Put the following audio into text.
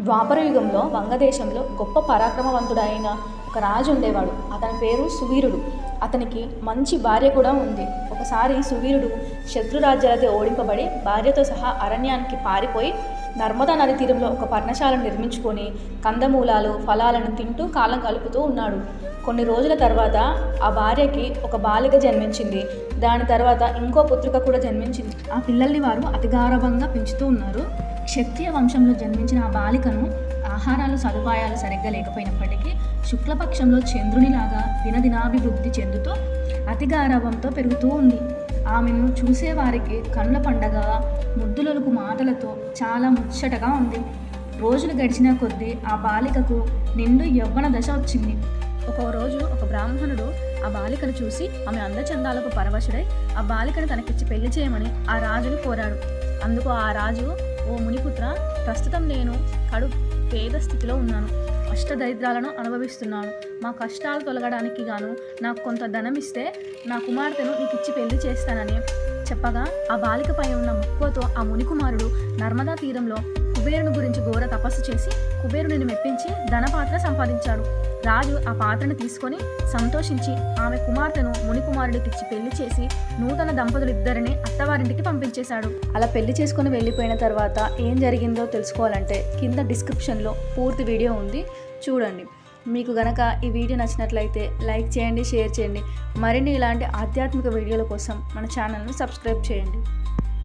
ద్వాపర యుగంలో వంగదేశంలో గొప్ప పరాక్రమవంతుడైన ఒక రాజు ఉండేవాడు. అతని పేరు సువీరుడు. అతనికి మంచి భార్య కూడా ఉంది. ఒకసారి సువీరుడు శత్రురాజ్యాలతో ఓడింపబడి భార్యతో సహా అరణ్యానికి పారిపోయి నర్మదా నది తీరంలో ఒక పర్ణశాలను నిర్మించుకొని కందమూలాలు ఫలాలను తింటూ కాలం కలుపుతూ ఉన్నాడు. కొన్ని రోజుల తర్వాత ఆ భార్యకి ఒక బాలిక జన్మించింది. దాని తర్వాత ఇంకో పుత్రిక కూడా జన్మించింది. ఆ పిల్లల్ని వారు అతి గౌరవంగా పెంచుతూ ఉన్నారు. క్షత్రియ వంశంలో జన్మించిన ఆ బాలికను ఆహారాలు సదుపాయాలు సరిగ్గా లేకపోయినప్పటికీ శుక్లపక్షంలో చంద్రునిలాగా దినదినాభివృద్ధి చెందుతూ అతి గారవంతో పెరుగుతూ ఉంది. ఆమెను చూసేవారికి కళ్ళ పండగ ముద్దులకు మాటలతో చాలా ముచ్చటగా ఉంది. రోజులు గడిచిన కొద్దీ ఆ బాలికకు నిండు యవ్వన దశ వచ్చింది. ఒక రోజు ఒక బ్రాహ్మణుడు ఆ బాలికను చూసి ఆమె అందచందాలకు పరవశుడై ఆ బాలికను తనకిచ్చి పెళ్ళి చేయమని ఆ రాజును కోరాడు. అందుకు ఆ రాజు ఓ మునిపుత్ర ప్రస్తుతం నేను కడు పేద స్థితిలో ఉన్నాను. అష్టదరిద్రాలను అనుభవిస్తున్నాను. మా కష్టాలు తొలగడానికి గాను నాకు కొంత ధనం ఇస్తే నా కుమార్తెను నీకు ఇచ్చి పెళ్ళి చేస్తానని చెప్పగా ఆ బాలికపై ఉన్న మక్కువతో ఆ మునికుమారుడు నర్మదా తీరంలో కుబేరుని గురించి ఘోర తపస్సు చేసి కుబేరుని మెప్పించి ధనపాత్ర సంపాదించాడు. రాజు ఆ పాత్రను తీసుకొని సంతోషించి ఆమె కుమార్తెను మునికుమారుడికిచ్చి పెళ్ళి చేసి నూతన దంపతులు ఇద్దరిని అత్తవారింటికి పంపించేశాడు. అలా పెళ్ళి చేసుకుని వెళ్ళిపోయిన తర్వాత ఏం జరిగిందో తెలుసుకోవాలంటే కింద డిస్క్రిప్షన్లో పూర్తి వీడియో ఉంది. చూడండి. మీకు గనక ఈ వీడియో నచ్చినట్లయితే లైక్ చేయండి షేర్ చేయండి. మరిన్ని ఇలాంటి ఆధ్యాత్మిక వీడియోల కోసం మన ఛానల్ను సబ్స్క్రైబ్ చేయండి.